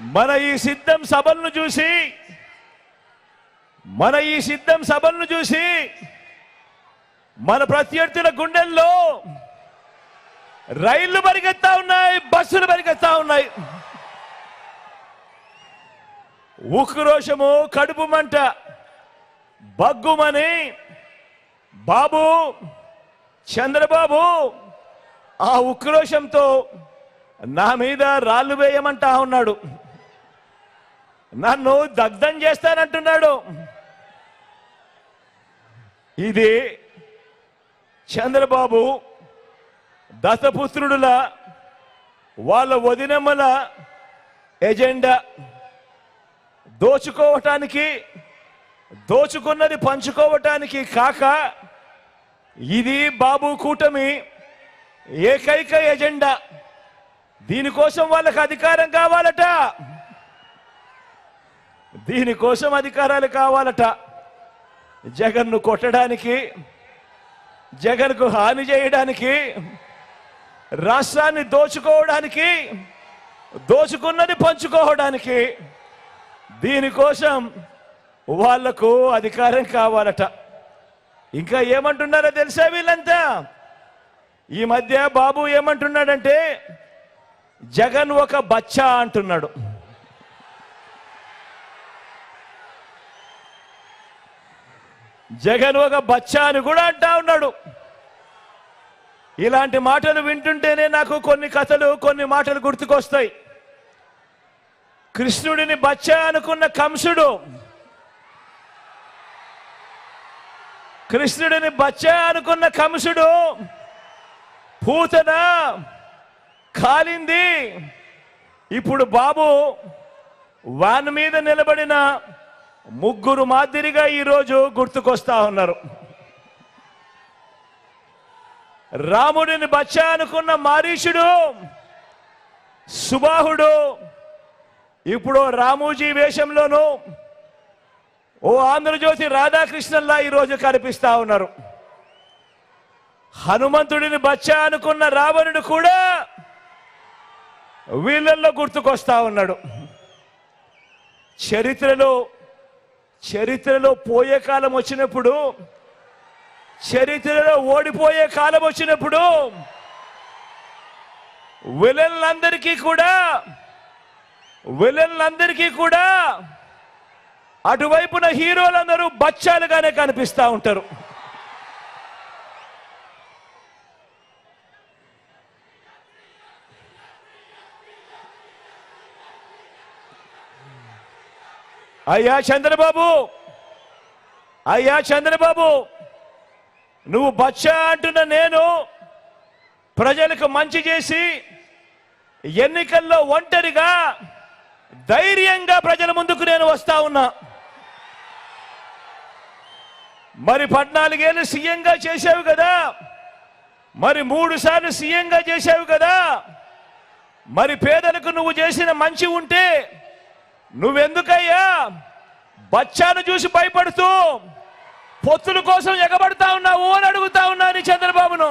మన ఈ సిద్ధం సభలను చూసి మన ఈ సిద్ధం సభలను చూసి మన ప్రత్యర్థుల గుండెల్లో రైళ్ళు పరిగెత్తా ఉన్నాయి బస్సులు పరిగెత్తా ఉన్నాయి. ఉక్రోషము కడుపు మంట బగ్గుమని బాబు చంద్రబాబు ఆ ఉక్రోషంతో నా మీద రాళ్ళు వేయమంటా ఉన్నాడు. నన్ను దగ్ధం చేస్తానంటున్నాడు. ఇది చంద్రబాబు దశపుత్రుడుల వాళ్ళ వదినమ్మల ఎజెండా. దోచుకోవటానికి దోచుకున్నది పంచుకోవటానికి కాక ఇది బాబు కూటమి ఏకైక ఎజెండా. దీనికోసం వాళ్ళకి అధికారం కావాలట. దీనికోసం అధికారాలు కావాలట. జగన్ను కొట్టడానికి జగన్కు హాని చేయడానికి రాష్ట్రాన్ని దోచుకోవడానికి దోచుకున్నది పంచుకోవడానికి దీనికోసం వాళ్ళకు అధికారం కావాలట. ఇంకా ఏమంటున్నారో తెలుసా వీళ్ళంతా? ఈ మధ్య బాబు ఏమంటున్నాడంటే జగన్ ఒక బచ్చా అంటున్నాడు. జగన్ ఒక బచ్చా అని కూడా అంటా ఉన్నాడు. ఇలాంటి మాటలు వింటుంటేనే నాకు కొన్ని కథలు కొన్ని మాటలు గుర్తుకొస్తాయి. కృష్ణుడిని బచ్చా అనుకున్న కంసుడు కృష్ణుడిని బచ్చా అనుకున్న కంసుడు పూతన కాలింది. ఇప్పుడు బాబు వాన్ మీద నిలబడిన ముగ్గురు మాదిరిగా ఈరోజు గుర్తుకొస్తా ఉన్నారు. రాముడిని బచ్చా అనుకున్న మారీషుడు సుబాహుడు ఇప్పుడు రామూజీ వేషంలోనూ ఓ ఆంధ్రజ్యోతి రాధాకృష్ణన్లా ఈరోజు కనిపిస్తా ఉన్నారు. హనుమంతుడిని బచ్చా అనుకున్న రావణుడు కూడా వీళ్ళల్లో గుర్తుకొస్తా ఉన్నాడు. చరిత్రలో చరిత్రలో పోయే కాలం వచ్చినప్పుడు చరిత్రలో ఓడిపోయే కాలం వచ్చినప్పుడు విలన్లందరికీ కూడా విలన్లందరికీ కూడా అటువైపున హీరోలందరూ బచ్చాలుగానే కనిపిస్తూ ఉంటారు. అయ్యా చంద్రబాబు! అయ్యా చంద్రబాబు! నువ్వు బచ్చ అంటున్న నేను ప్రజలకు మంచి చేసి ఎన్నికల్లో ఒంటరిగా ధైర్యంగా ప్రజల ముందుకు నేను వస్తా ఉన్నా. మరి పద్నాలుగేళ్ళు సీఎంగా చేశావు కదా? మరి మూడు సార్లు సీఎంగా చేశావు కదా? మరి పేదలకు నువ్వు చేసిన మంచి ఉంటే నువ్వెందుకయ్యా బచ్చాను చూసి భయపడుతూ పొత్తుల కోసం ఎగబడతా ఉన్నావు అని అడుగుతా ఉన్నాను చంద్రబాబును?